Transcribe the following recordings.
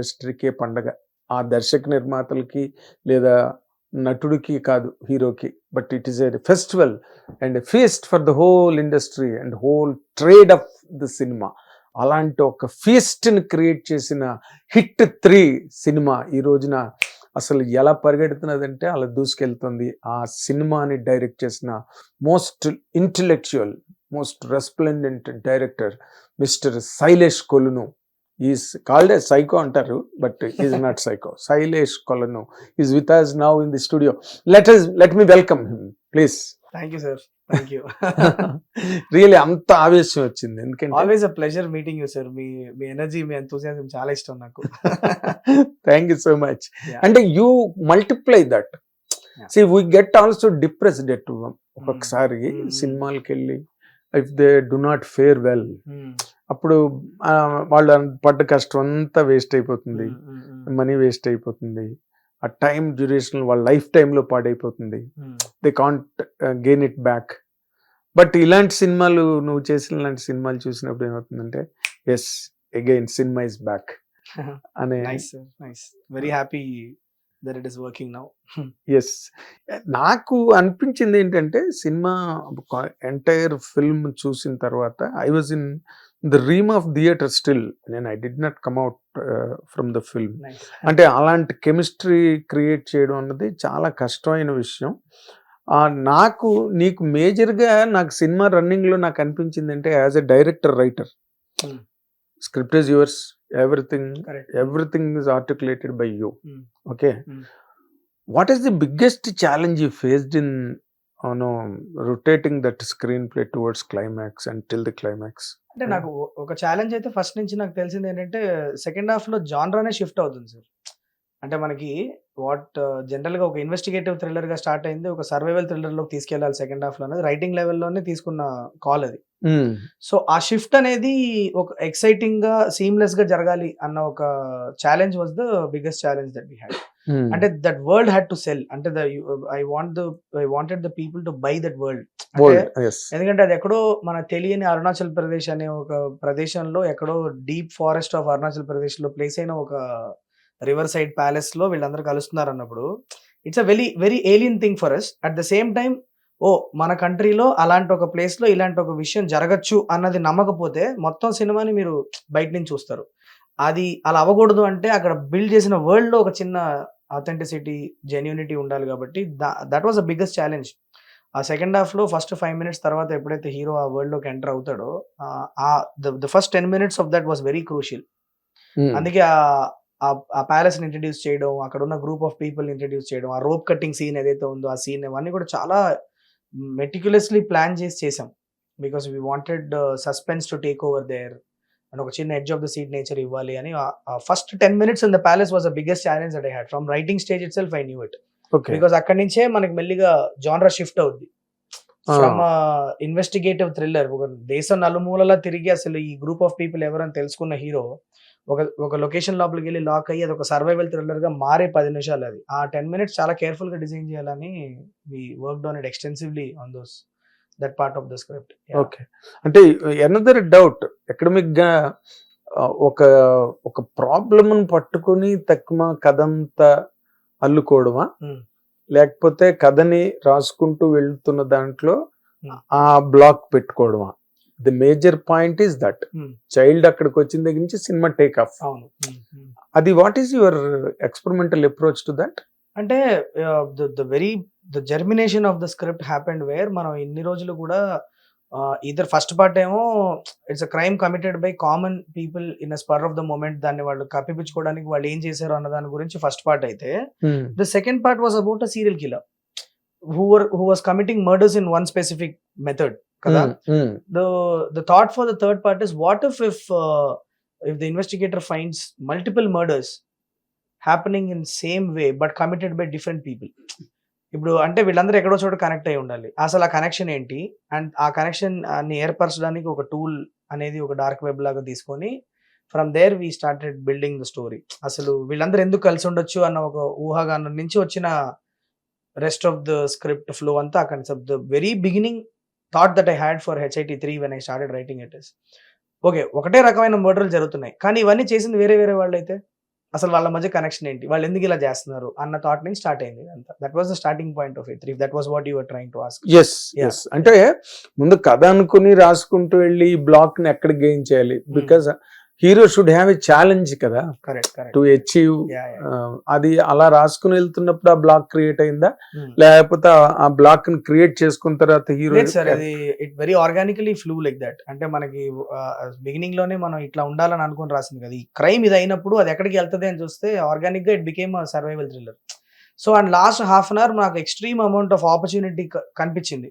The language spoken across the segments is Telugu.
ఇండస్ట్రీకే పండగ. ఆ దర్శక నిర్మాతలకి లేదా నటుడికి కాదు హీరోకి. But it is a festival and feast for the whole industry and whole trade of the cinema అలాంటి ఒక ఫీస్ట్ని క్రియేట్ చేసిన హిట్ త్రీ సినిమా ఈ రోజున అసలు ఎలా పరిగెడుతున్నదంటే అలా దూసుకెళ్తుంది. ఆ సినిమాని డైరెక్ట్ చేసిన most intellectual most resplendent director mister Shailesh Kolanu. Is called a psycho అంటారు but is not psycho Shailesh Kolanu is with us now in the studio let let me welcome him please thank you sir thank you really అంత ఆవేశం వచ్చింది. ఎందుకంటే always a pleasure meeting you sir మీ మీ ఎనర్జీ మీ ఎంతూసియాజం చాలా ఇష్టం నాకు. Thank you so much. అంటే you multiply that. See we get also depressed at ఒక్కొక్కసారి. సినిమాలకి వెళ్ళి if they do not fare well. అప్పుడు వాళ్ళ పడ్డ కష్టం అంతా వేస్ట్ అయిపోతుంది. మనీ వేస్ట్ అయిపోతుంది. ఆ టైం డ్యూరేషన్ వాళ్ళ లైఫ్ టైంలో పాడైపోతుంది. They can't gain it back but ఇలాంటి సినిమాలు నువ్వు చేసిన ఇలాంటి సినిమాలు చూసినప్పుడు ఏమవుతుందంటే yes again cinema is back అనే very happy that it is working now yes నాకు అనిపించింది ఏంటంటే సినిమా ఎంటైర్ ఫిల్మ్ చూసిన తర్వాత I was in the realm of theatre still నేను I did not come out from the film అంటే అలాంటి కెమిస్ట్రీ క్రియేట్ చేయడం అన్నది చాలా కష్టమైన విషయం. నాకు నీకు మేజర్గా నాకు సినిమా రన్నింగ్లో నాకు అనిపించింది అంటే as a director writer. Script is yours everything everything is articulated by you. Okay. What is the biggest challenge you faced in no rotating that screenplay towards climax and till the climax అంటే నాకు ఒ- ఒక ఛాలెంజ్ అయితే ఫస్ట్ నుంచి నాకు తెలిసింది ఏంటంటే సెకండ్ హాఫ్లో జాన్రానే షిఫ్ట్ అవుతుంది సార్. అంటే మనకి వాట్ జనరల్గా ఒక ఇన్వెస్టిగేటివ్ థ్రిల్లర్గా స్టార్ట్ అయింది ఒక సర్వైవల్ థ్రిల్లర్లోకి తీసుకెళ్ళాలి సెకండ్ హాఫ్లో అనేది రైటింగ్ లెవెల్లోనే తీసుకున్న కాల్ అది. సో ఆ షిఫ్ట్ అనేది ఒక ఎక్సైటింగ్గా సీమ్లెస్గా జరగాలి అన్న ఒక challenge was the biggest challenge that we had అంటే that world had to sell అంటే I want the I wanted the people to buy that world ఎందుకంటే అది ఎక్కడో మన తెలియని అరుణాచల్ ప్రదేశ్ అనే ఒక ప్రదేశంలో ఎక్కడో డీప్ ఫారెస్ట్ ఆఫ్ అరుణాచల్ ప్రదేశ్లో ప్లేస్ అయిన ఒక రివర్ సైడ్ ప్యాలెస్లో వీళ్ళందరూ కలుస్తున్నారు అన్నప్పుడు. It's a very very alien thing for us at the same time oh మన కంట్రీలో అలాంటి ఒక ప్లేస్లో ఇలాంటి ఒక విషయం జరగచ్చు అన్నది నమ్మకపోతే మొత్తం సినిమాని మీరు బయట నుంచి చూస్తారు. అది అలా అవ్వకూడదు అంటే అక్కడ బిల్డ్ చేసిన వరల్డ్లో ఒక చిన్న అథెంటిసిటీ జెన్యూనిటీ ఉండాలి కాబట్టి that was a biggest challenge ఆ సెకండ్ హాఫ్లో ఫస్ట్ ఫైవ్ మినిట్స్ తర్వాత ఎప్పుడైతే హీరో ఆ వరల్డ్లోకి ఎంటర్ అవుతాడో ఆ- the first ten minutes of that was very crucial అందుకే ఆ- ప్యాలెస్ని ఇంట్రడ్యూస్ చేయడం అక్కడ ఉన్న గ్రూప్ ఆఫ్ పీపుల్ ఇంట్రడ్యూస్ చేయడం ఆ రోప్ కట్టింగ్ సీన్ ఏదైతే ఉందో ఆ సీన్ అవన్నీ కూడా చాలా మెటిక్యులస్లీ ప్లాన్ చేసి చేసాం. Because we wanted suspense to take over there and ఒక చిన్న edge of the seat nature ఇవ్వాలి అని first ten minutes in the palace was a biggest challenge that I had from writing stage itself I knew it because అక్కడి నుంచే మనకి మెల్లిగా జానరా షిఫ్ట్ అవుద్ది. ఫ్రమ్ ఇన్వెస్టిగేటివ్ థ్రిల్లర్ ఒక దేశం నలుమూలలా తిరిగి అసలు ఈ గ్రూప్ ఆఫ్ పీపుల్ ఎవరని తెలుసుకున్న హీరో ఒక ఒక లొకేషన్ లోపలికి వెళ్ళి లాక్ అయ్యి అది ఒక సర్వైవల్ థ్రిల్లర్గా మారే పది నిమిషాలు అది. ఆ టెన్ మినిట్స్ చాలా కేర్ఫుల్గా డిజైన్ చేయాలని we work on it extensively on those that part of the script okay అంటే ఎనదర్ డౌట్ ఎకడమిక్గా ఒక ఒక ప్రాబ్లమ్ పట్టుకొని తక్కువ కథంతా అల్లుకోవడమా? Hmm. లేకపోతే కథని రాసుకుంటూ వెళ్తున్న దాంట్లో Hmm. ఆ block పెట్టుకోవడమా? The major point is that. Child అక్కడికి వచ్చిన దగ్గర నుంచి సినిమా టేక్ ఆఫ్ అవును. Hmm. అది what is your experimental approach to that అంటే the very the germination of the script happened where మనం ఇన్ని రోజులు కూడా ఇద్దరు ఫస్ట్ పార్ట్ ఏమో it's a crime committed by common people in a spur of the moment దాన్ని వాళ్ళు కప్పిపించుకోవడానికి వాళ్ళు ఏం చేశారు అన్న దాని గురించి ఫస్ట్ పార్ట్ అయితే the second part was about a serial killer. Who were who was committing murders in one specific method కదా? the the thought for the third part is what if if uh, if the investigator finds multiple murders happening in same way but committed by different people ఇప్పుడు అంటే వీళ్ళందరూ ఎక్కడో చోట కనెక్ట్ అయి ఉండాలి. అసలు ఆ కనెక్షన్ ఏంటి? అండ్ ఆ కనెక్షన్ని ఏర్పరచడానికి ఒక టూల్ అనేది ఒక డార్క్ వెబ్ లాగా తీసుకొని from there we started building the story అసలు వీళ్ళందరూ ఎందుకు కలిసి ఉండొచ్చు అన్న ఒక ఊహాగానం నుంచి వచ్చిన rest of the script flow అంతా concept the very beginning thought that I had for HIT three when I started writing it is okay ఒకటే రకమైన మర్డర్లు జరుగుతున్నాయి. కానీ ఇవన్నీ చేసింది వేరే వేరే వాళ్ళు అయితే అసలు వాళ్ళ మధ్య కనెక్షన్ ఏంటి? వాళ్ళు ఎందుకు ఇలా చేస్తున్నారు? అన్న థాట్ నుంచి స్టార్ట్ అయింది అంతా that was the starting point of it that was what your trying to ask yes. Yes అంటే ముందు కథ అనుకుని రాసుకుంటూ వెళ్ళి ఈ బ్లాక్ని ఎక్కడ గెయిన్ చేయాలి? Hmm. Hero should have a challenge కదా. టు అచీవ్ అది అలా రాసుకుని వెళ్తున్నప్పుడు ఆ బ్లాక్ క్రియేట్ అయిందా? లేకపోతే ఆ- బ్లాక్ని క్రియేట్ చేసుకున్న తర్వాత హీరో సార్ అది it very organically flew like that అంటే మనకి బిగినింగ్లోనే మనం ఇట్లా ఉండాలని అనుకుని రాసింది కదా. ఈ క్రైమ్ ఇది అయినప్పుడు అది ఎక్కడికి వెళ్తది అని చూస్తే ఆర్గానిక్గా it became survival thriller so and last half an hour నాకు ఎక్స్ట్రీమ్ అమౌంట్ ఆఫ్ ఆపర్చునిటీ కనిపించింది.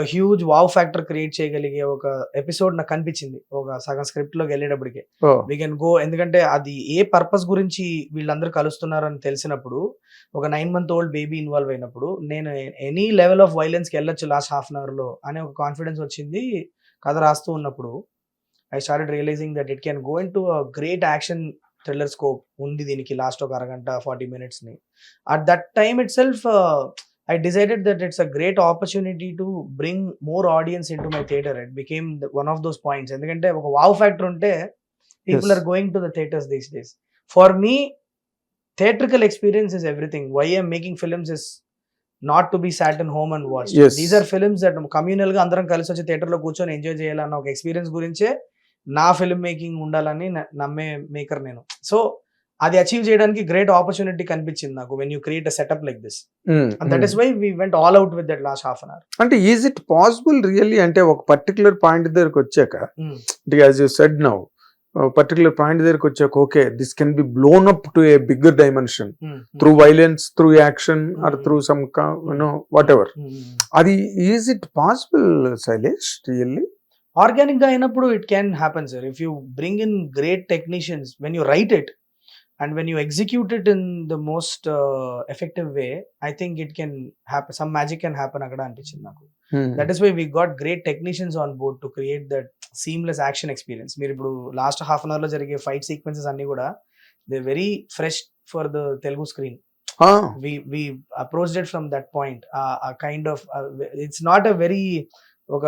హ్యూజ్ వావ్ ఫ్యాక్టర్ క్రియేట్ చేయగలిగే ఒక ఎపిసోడ్ నాకు కనిపించింది ఒక సగం స్క్రిప్ట్లోకి వెళ్ళేటప్పటికి. వీ కెన్ గో ఎందుకంటే అది ఏ పర్పస్ గురించి వీళ్ళందరూ కలుస్తున్నారు అని తెలిసినప్పుడు ఒక nine month old baby involve అయినప్పుడు నేను ఎనీ లెవెల్ ఆఫ్ వైలెన్స్కి వెళ్ళొచ్చు లాస్ట్ హాఫ్ అన్ అవర్లో అనే ఒక కాన్ఫిడెన్స్ వచ్చింది కథ రాస్తూ ఉన్నప్పుడు. I started realising that it can go into great action thriller scope ఉంది దీనికి లాస్ట్ ఒక అరగంట forty మినిట్స్ని at that time itself I decided that it's a great opportunity to bring more audience into my theatre it became one of those points ఎందుకంటే ఒక వావ్ ఫ్యాక్టర్ ఉంటే people. Are going to the theatres these days for me theatrical experience is everything. Why i'm making films is not to be sat in home and watched. Yes. these are films that కమ్యూనల్గా అందరం కలిసి వచ్చి థియేటర్లో కూర్చొని ఎంజాయ్ చేయాలన్న ఒక ఎక్స్పీరియన్స్ గురించే నా ఫిల్మ్ మేకింగ్ ఉండాలని నమ్మే మేకర్ నేను సో అది అచీవ్ చేయడానికి గ్రేట్ ఆపర్చునిటీ కనిపించింది నాకు when you create a setup like this that is why we went all out with that last half an hour అంటే ఈజ్ ఇట్ పాసిబుల్ రియల్లీ అంటే ఒక పర్టికులర్ పాయింట్ దగ్గరకు వచ్చాక అంటే as you said now particular point దగ్గరకు వచ్చాక okay this can be blown up to a bigger dimension through violence through action or. Through some no whatever అది is it possible Shailesh really ఆర్గానిక్గా అయినప్పుడు it can happen sir if you bring in great technicians when you write it and when you execute it in the most effective way I think it can happen some magic can happen అక్కడ అనిపించింది నాకు. That is why we got great technicians on board to create that seamless action experience మీరు ఇప్పుడు లాస్ట్ హాఫ్ అన్ అవర్లో జరిగే ఫైట్ సీక్వెన్సెస్ అన్ని కూడా they very fresh for the Telugu screen we we approached it from that point. Uh, a kind of uh, ఒక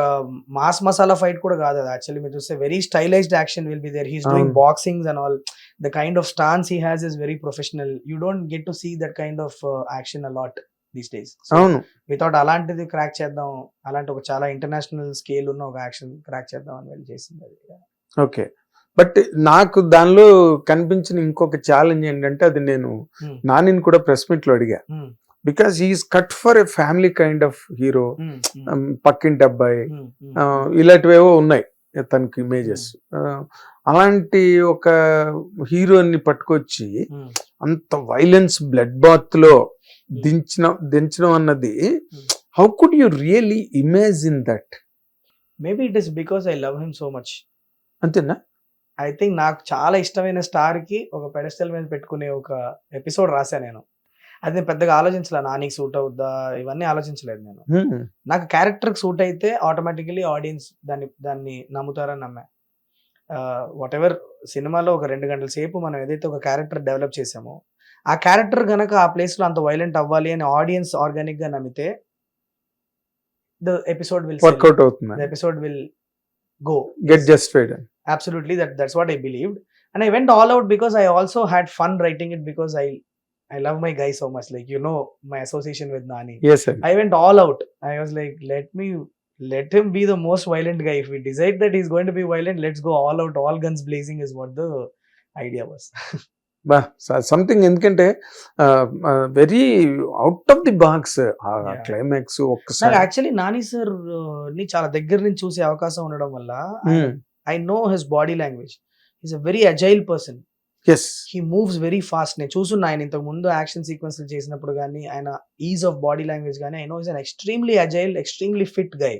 మాస్ మసాలా ఫైట్ కూడా కాదు అది. యాక్చువల్లీ మీరు చూస్తే very stylised action will be there he's doing. Boxings and all the kind of stance he has is very professional you don't get to see that kind of action a lot these days అవును. వితౌట్ అలాంటిది క్రాక్ చేద్దాం అలాంటి ఒక చాలా ఇంటర్నేషనల్ స్కేల్ ఉన్న ఒక యాక్షన్ క్రాక్ చేద్దాం అని వెళ్ళి చేసింది అది. ఓకే బట్ నాకు దానిలో కనిపించిన ఇంకొక ఛాలెంజ్ ఏంటంటే అది నేను Hmm. నానిని కూడా ప్రెస్ మీట్లో అడిగా. Hmm. Because is cut for a family kind of hero Hmm. Hmm. పక్కింటి అబ్బాయి Hmm. Hmm. ఇలాంటివేవో ఉన్నాయి తనకి ఇమేజెస్ అలాంటి ఒక హీరోని పట్టుకొచ్చి Hmm. అంత వైలెన్స్ బ్లడ్ బాత్లో దించిన దించడం అన్నది how could you really imagine that maybe it is because I love him so much అంతేనా ఐ థింక్ నాకు చాలా ఇష్టమైన స్టార్కి ఒక పెడస్టల్ మీద పెట్టుకునే ఒక ఎపిసోడ్ రాశా నేను అది నేను పెద్దగా ఆలోచించలే. నానికి సూట్ అవుద్దా? ఇవన్నీ ఆలోచించలేదు నేను. నాకు క్యారెక్టర్ సూట్ అయితే ఆటోమేటికలీ ఆడియన్స్ దాన్ని దాన్ని నమ్ముతారని నమ్మా. వాట్ ఎవర్ సినిమాలో ఒక రెండు గంటల సేపు మనం ఏదైతే ఒక క్యారెక్టర్ డెవలప్ చేసామో ఆ క్యారెక్టర్ గనక ఆ ప్లేస్లో అంత వైలెంట్ అవ్వాలి అని ఆడియన్స్ ఆర్గానిక్గా నమ్మితే the episode will work out అవుతుంది. Episode will go. Get justified. Absolutely that that's what i believed. And i went all out because i also had fun writing it because i i love my guy so much like you know my association with nani yes అండి i went all out i was like let me let him be the most violent guy if we decide that he's going to be violent let's go all out all guns blazing is what the idea was బా సంథింగ్ ఎందుకంటే very out of the box. Climax ఒక్కసారి యాక్చువల్లీ నాని సార్ని చాలా దగ్గర నుంచి చూసే అవకాశం ఉండడం వల్ల Hmm. I know his body language is a very agile person he moves very fast నేను చూసున్నా ఆయన ఇంతకు ముందు యాక్షన్ సీక్వెన్స్ చేసినప్పుడు కానీ ఆయన ఈజ్ ఆఫ్ బాడీ లాంగ్వేజ్ కానీ I know is an extremely agile extremely fit guy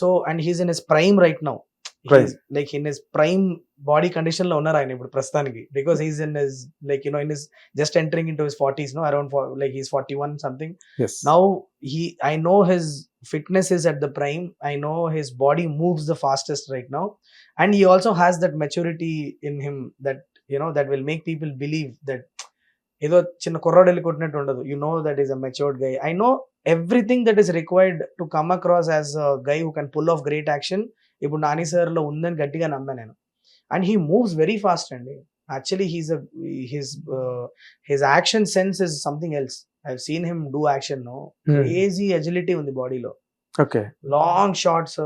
so and he's in his prime right now Prime. Like in his prime body కండిషన్లో ఉన్నారు ఆయన ఇప్పుడు ప్రస్తుతానికి. Because he's in his like you know in his just entering into his forties no around like he's forty one something yes now he i know his fitness is at the prime. I know his body moves the fastest right now. And he also has that maturity in him know that will make people believe that ఏదో చిన్న కుర్రాడు వెళ్ళి కొట్టినట్టు ఉండదు. You know that is a matured guy I know everything that is required to come across as guy who can pull off great action ఇప్పుడు నాని సార్లో ఉందని గట్టిగా నమ్మా నేను. And he moves very fast అండి. Actually he's his his action sense is something else I seen him do action. Crazy agility ఉంది బాడీలో okay long shots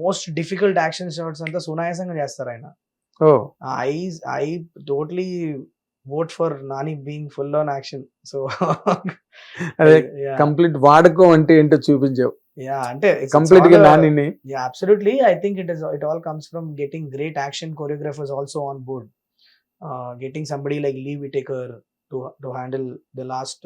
most difficult action shots అంతా సునాయాసంగా చేస్తారు ఆయన. I I totally vote for Nani being full on action so అదే కంప్లీట్ వాడకం అంటే ఏంటో చూపించావు యా అంటే కంప్లీట్గా నానిని Yeah, absolutely. I think it is. It all comes from getting great action choreographers also on board. Uh, getting somebody like Lee Whitaker to to handle the last